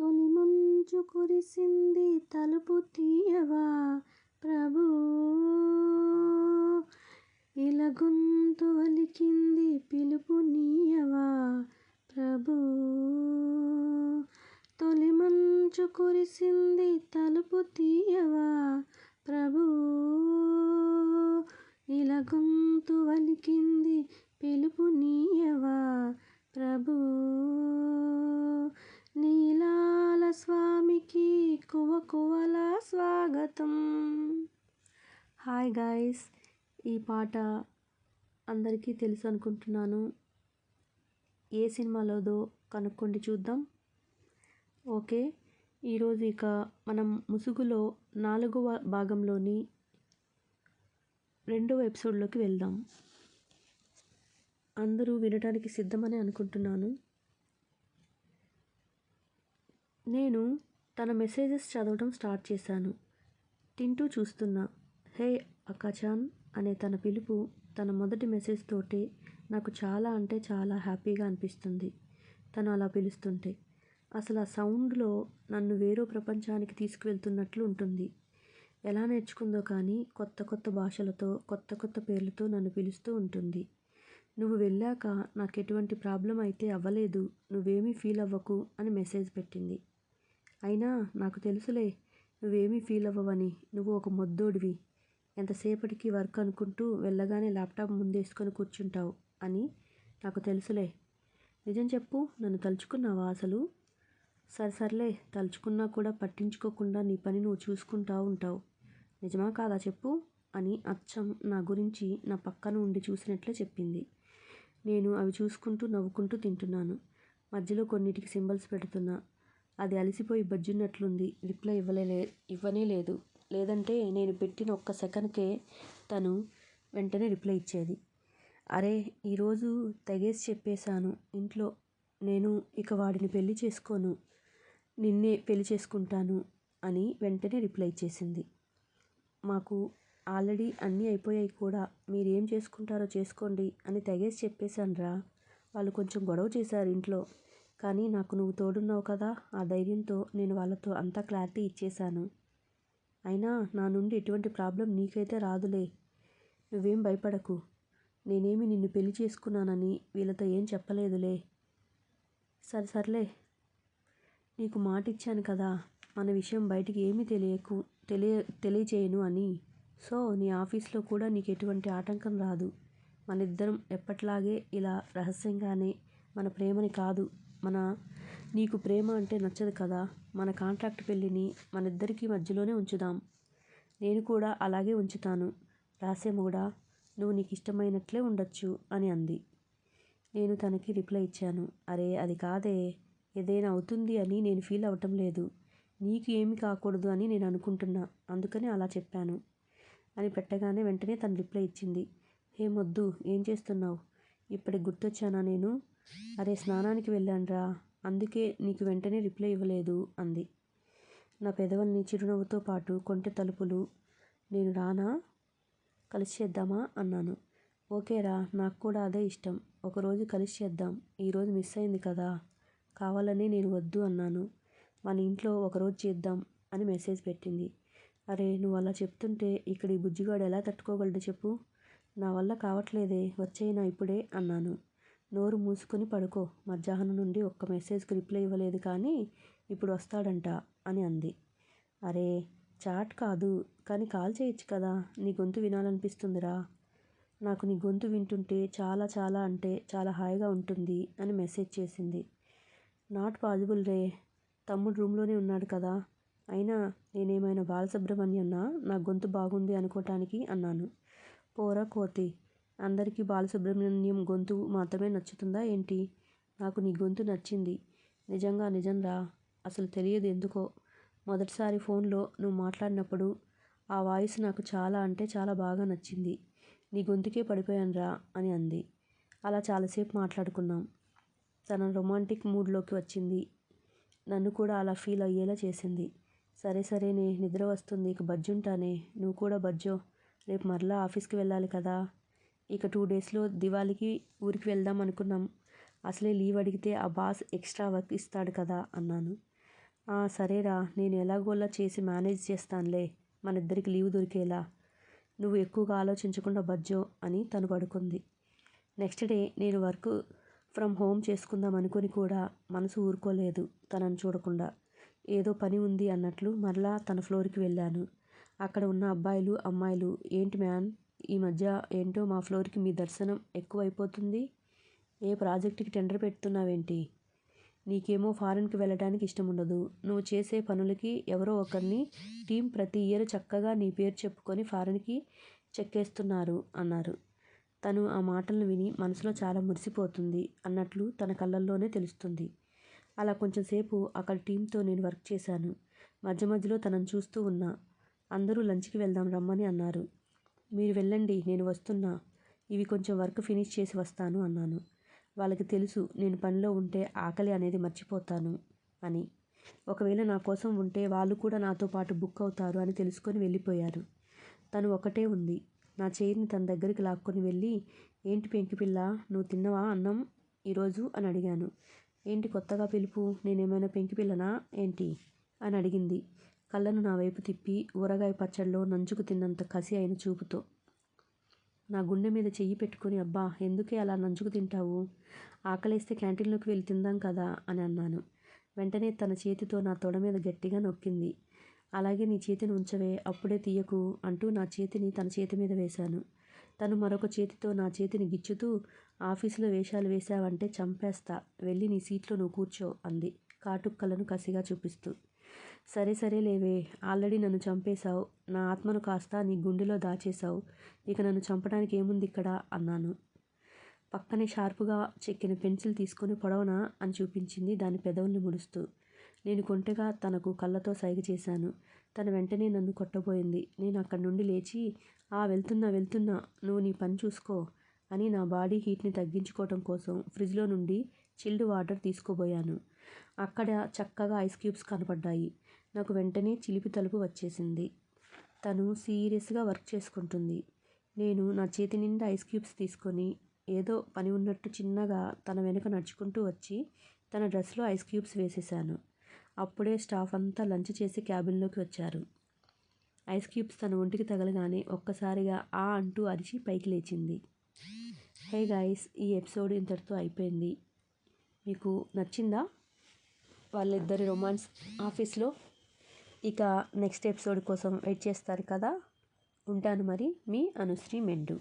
తొలి మంచు కురిసింది తలుపు తీయవా ప్రభూ? ఇలా గొంతు వలికింది పిలుపు నీయవా ప్రభూ? తొలి మంచు కురిసింది తలుపు తీయవా ప్రభూ? ఇలా గొంతు వలికింది పిలుపు నీయవా ప్రభూ? కువ కువల స్వాగతం. హాయ్ గాయస్ ఈ పాట అందరికీ తెలుసు అనుకుంటున్నాను. ఏ సినిమాలోదో కనుక్కోండి చూద్దాం. ఓకే ఈరోజు ఇక మనం ముసుగులో నాలుగవ భాగంలోని రెండవ ఎపిసోడ్లోకి వెళ్దాం. అందరూ వినడానికి సిద్ధమని అనుకుంటున్నాను. నేను తన మెసేజెస్ చదవడం స్టార్ట్ చేశాను. తింటూ చూస్తున్నా. హే అకాచాన్ అనే తన పిలుపు తన మొదటి మెసేజ్ తోటే నాకు చాలా అంటే చాలా హ్యాపీగా అనిపిస్తుంది. తను అలా పిలుస్తుంటే. అసలు ఆ సౌండ్లో నన్ను వేరే ప్రపంచానికి తీసుకువెళ్తున్నట్లు ఉంటుంది. ఎలా నేర్చుకుందో కానీ కొత్త కొత్త భాషలతో కొత్త కొత్త పేర్లతో నన్ను పిలుస్తూ ఉంటుంది. నువ్వు వెళ్ళాక నాకు ఎటువంటి ప్రాబ్లం అయితే అవ్వలేదు నువ్వేమీ ఫీల్ అవ్వకు అని మెసేజ్ పెట్టింది. అయినా నాకు తెలుసులే నువ్వేమీ ఫీల్ అవ్వవని. నువ్వు ఒక మొద్దోడివి. ఎంతసేపటికి వర్క్ అనుకుంటూ వెళ్ళగానే ల్యాప్టాప్ ముందేసుకొని కూర్చుంటావు అని నాకు తెలుసులే. నిజం చెప్పు నన్ను తలుచుకున్నావా అసలు? సరే సర్లే తలుచుకున్నా కూడా పట్టించుకోకుండా నీ పని నువ్వు చూసుకుంటా ఉంటావు. నిజమా కాదా చెప్పు? అని అచ్చం నా గురించి నా పక్కన ఉండి చూసినట్లే చెప్పింది. నేను అవి చూసుకుంటూ నవ్వుకుంటూ తింటున్నాను. మధ్యలో కొన్నిటికి సింబల్స్ పెడుతున్నా. అది అలసిపోయి బజ్జున్నట్లుంది. రిప్లై ఇవ్వలే ఇవ్వనే లేదు. లేదంటే నేను పెట్టిన ఒక్క సెకండ్కే తను వెంటనే రిప్లై ఇచ్చేది. అరే ఈరోజు తెగేసి చెప్పేశాను. ఇంట్లో నేను ఇక వాడిని పెళ్ళి చేసుకోను. నిన్నే పెళ్ళి చేసుకుంటాను అని వెంటనే రిప్లై ఇచ్చేసింది. మాకు ఆల్రెడీ అన్నీ అయిపోయాయి కూడా. మీరేం చేసుకుంటారో చేసుకోండి అని తెగేసి చెప్పేశాను రా వాళ్ళు కొంచెం గొడవ చేశారు ఇంట్లో. కానీ నాకు నువ్వు తోడున్నావు కదా ఆ ధైర్యంతో నేను వాళ్ళతో అంతా క్లారిటీ ఇచ్చేశాను. అయినా నా నుండి ఎటువంటి ప్రాబ్లం నీకైతే రాదులే. నువ్వేం భయపడకు. నేనేమి నిన్ను పెళ్ళి చేసుకున్నానని వీళ్ళతో ఏం చెప్పలేదులే. సరే సర్లే. నీకు మాట ఇచ్చాను కదా మన విషయం బయటికి ఏమీ తెలియకు తెలియ తెలియచేయను అని. సో నీ ఆఫీస్లో కూడా నీకు ఎటువంటి ఆటంకం రాదు. మన ఇద్దరం ఎప్పట్లాగే ఇలా రహస్యంగానే మన ప్రేమని కాదు. మన నీకు ప్రేమ అంటే నచ్చదు కదా? మన కాంట్రాక్ట్ పెళ్ళిని మనిద్దరికీ మధ్యలోనే ఉంచుదాం. నేను కూడా అలాగే ఉంచుతాను. రాసేమూడా నువ్వు నీకు ఇష్టమైనట్లే ఉండొచ్చు అని అంది. నేను తనకి రిప్లై ఇచ్చాను. అరే అది కాదే. ఏదైనా అవుతుంది అని నేను ఫీల్ అవ్వటం లేదు. నీకు ఏమి కాకూడదు అని నేను అనుకుంటున్నా. అందుకని అలా చెప్పాను. అని పెట్టగానే వెంటనే తను రిప్లై ఇచ్చింది. హే మొద్దు ఏం చేస్తున్నావు? ఇప్పటికి గుర్తొచ్చానా నేను? అరే స్నానానికి వెళ్ళానురా. అందుకే నీకు వెంటనే రిప్లై ఇవ్వలేదు అంది. నా పెదవుల్ని చిరునవ్వుతో పాటు కొంటె తలుపులు నేను రానా? కలిసి చేద్దామా? అన్నాను. ఓకేరా నాకు కూడా అదే ఇష్టం. ఒకరోజు కలిసి చేద్దాం. ఈరోజు మిస్ అయింది కదా. కావాలని నేను వద్దు అన్నాను. మన ఇంట్లో ఒకరోజు చేద్దాం అని మెసేజ్ పెట్టింది. అరే నువ్వు అలా చెప్తుంటే ఇక్కడ ఈ బుజ్జిగాడు ఎలా తట్టుకోగలడు చెప్పు? నా వల్ల కావట్లేదే వచ్చేయినా ఇప్పుడే అన్నాను. నోరు మూసుకొని పడుకో. మధ్యాహ్నం నుండి ఒక్క మెసేజ్కి రిప్లై ఇవ్వలేదు కానీ ఇప్పుడు వస్తాడంట అని అంది. అరే చాట్ కాదు కానీ కాల్ చేయొచ్చు కదా. నీ గొంతు వినాలనిపిస్తుందిరా. నాకు నీ గొంతు వింటుంటే చాలా చాలా అంటే చాలా హాయిగా ఉంటుంది అని మెసేజ్ చేసింది. నాట్ పాజిబుల్ రే. తమ్ముడు రూమ్లోనే ఉన్నాడు కదా. అయినా నేనేమైనా బాలసుబ్రహ్మణ్యన్నా నా గొంతు బాగుంది అనుకోవటానికి అన్నాను. పోరా కోతి అందరికీ బాలసుబ్రహ్మణ్యం గొంతు మాత్రమే నచ్చుతుందా ఏంటి? నాకు నీ గొంతు నచ్చింది. నిజంగా నిజంరా అసలు తెలియదు ఎందుకో. మొదటిసారి ఫోన్లో నువ్వు మాట్లాడినప్పుడు ఆ వాయిస్ నాకు చాలా అంటే చాలా బాగా నచ్చింది. నీ గొంతుకే పడిపోయానురా అని అంది. అలా చాలాసేపు మాట్లాడుకున్నాం. తన రొమాంటిక్ మూడ్లోకి వచ్చింది. నన్ను కూడా అలా ఫీల్ అయ్యేలా చేసింది. సరే సరేనే నిద్ర వస్తుంది. ఇక బజ్జుంటానే. నువ్వు కూడా బజ్జో. రేపు మరలా ఆఫీస్కి వెళ్ళాలి కదా. ఇక టూ డేస్లో దివాళీకి ఊరికి వెళ్దాం అనుకున్నాం. అసలే లీవ్ అడిగితే ఆ బాస్ ఎక్స్ట్రా వర్క్ ఇస్తాడు కదా అన్నాను. సరేరా నేను ఎలాగోలా చేసి మేనేజ్ చేస్తానులే మన ఇద్దరికి లీవ్ దొరికేలా. నువ్వు ఎక్కువగా ఆలోచించకుండా బజ్జో అని తను పడుకుంది. నెక్స్ట్ డే నేను వర్క్ ఫ్రమ్ హోమ్ చేసుకుందాం అనుకుని కూడా మనసు ఊరుకోలేదు తనని చూడకుండా. ఏదో పని ఉంది అన్నట్లు మరలా తన ఫ్లోర్కి వెళ్ళాను. అక్కడ ఉన్న అబ్బాయిలు అమ్మాయిలు ఏంటి మ్యాన్? ఈ మధ్య ఏంటో మా ఫ్లోర్కి మీ దర్శనం ఎక్కువైపోతుంది. ఏ ప్రాజెక్టుకి టెండర్ పెడుతున్నావేంటి? నీకేమో ఫారెన్కి వెళ్ళడానికి ఇష్టం ఉండదు నువ్వు చేసే పనులకి ఎవరో ఒకరిని టీం ప్రతి ఇయర్ చక్కగా నీ పేరు చెప్పుకొని ఫారెన్కి చెక్కేస్తున్నారు అన్నారు. తను ఆ మాటలను విని మనసులో చాలా మురిసిపోతుంది అన్నట్లు తన కళ్ళల్లోనే తెలుస్తుంది. అలా కొంచెం సేపు అక్కడ టీంతో నేను వర్క్ చేశాను. మధ్య మధ్యలో తనను చూస్తూ ఉన్నా. అందరూ లంచ్కి వెళ్దాం రమ్మని అన్నారు. మీరు వెళ్ళండి నేను వస్తున్నా. ఇవి కొంచెం వర్క్ ఫినిష్ చేసి వస్తాను అన్నాను. వాళ్ళకి తెలుసు నేను పనిలో ఉంటే ఆకలి అనేది మర్చిపోతాను అని. ఒకవేళ నా కోసం ఉంటే వాళ్ళు కూడా నాతో పాటు బుక్ అవుతారు అని తెలుసుకొని వెళ్ళిపోయారు. తను ఒకటే ఉంది. నా చైర్ని తన దగ్గరికి లాక్కొని వెళ్ళి ఏంటి పెంకిపిల్ల నువ్వు తిన్నవా అన్నం ఈరోజు అని అడిగాను. ఏంటి కొత్తగా పిలుపు? నేనేమైనా పెంకిపిల్లనా ఏంటి? అని అడిగింది. కళ్ళను నా వైపు తిప్పి ఊరగాయ పచ్చడిలో నంచుకు తిన్నంత కసి అయిన చూపుతో. నా గుండె మీద చెయ్యి పెట్టుకుని అబ్బా ఎందుకే అలా నంచుకు తింటావు? ఆకలేస్తే క్యాంటీన్లోకి వెళ్ళి తిందాం కదా? అని అన్నాను. వెంటనే తన చేతితో నా తొడ మీద గట్టిగా నొక్కింది. అలాగే నీ చేతిని ఉంచవే అప్పుడే తీయకు అంటూ నా చేతిని తన చేతి మీద వేశాను. తను మరొక చేతితో నా చేతిని గిచ్చుతూ ఆఫీసులో వేషాలు వేశావంటే చంపేస్తా వెళ్ళి నీ సీట్లో నువ్వు కూర్చో అంది కాటుక్కలను కసిగా చూపిస్తూ. సరే సరే లేవే. ఆల్రెడీ నన్ను చంపేశావు. నా ఆత్మను కాస్త నీ గుండెలో దాచేశావు. ఇక నన్ను చంపడానికి ఏముంది ఇక్కడ? అన్నాను. పక్కనే షార్పుగా చెక్కిన పెన్సిల్ తీసుకొని పొడవనా అని చూపించింది దాని పెదవుల్ని ముడుస్తూ. నేను కొంటెగా తనకు కళ్ళతో సైగ చేశాను. తను వెంటనే నన్ను కొట్టబోయింది. నేను అక్కడి నుండి లేచి ఆ వెళ్తున్నా వెళ్తున్నా. నువ్వు నీ పని చూసుకో అని నా బాడీ హీట్ని తగ్గించుకోవటం కోసం ఫ్రిడ్జ్లో నుండి చిల్డ్ వాటర్ తీసుకోబోయాను. అక్కడ చక్కగా ఐస్ క్యూబ్స్ కనపడ్డాయి. నాకు వెంటనే చిలిపి తలుపు వచ్చేసింది. తను సీరియస్గా వర్క్ చేసుకుంటుంది. నేను నా చేతి నిండా ఐస్ క్యూబ్స్ తీసుకొని ఏదో పని ఉన్నట్టు చిన్నగా తన వెనుక నడుచుకుంటూ వచ్చి తన డ్రెస్లో ఐస్ క్యూబ్స్ వేసేశాను. అప్పుడే స్టాఫ్ అంతా లంచ్ చేసి క్యాబిన్లోకి వచ్చారు. ఐస్ క్యూబ్స్ తన ఒంటికి తగలగానే ఒక్కసారిగా ఆ అంటూ అరిచి పైకి లేచింది. హే గాయస్ ఈ ఎపిసోడ్ ఇంతటితో అయిపోయింది. మీకు నచ్చిందా? వాళ్ళిద్దరి రొమాన్స్ ఆఫీస్లో ఇక నెక్స్ట్ ఎపిసోడ్ కోసం వెయిట్ చేస్తారు కదా. ఉంటాను మరి మీ అనుశ్రీ మెండు.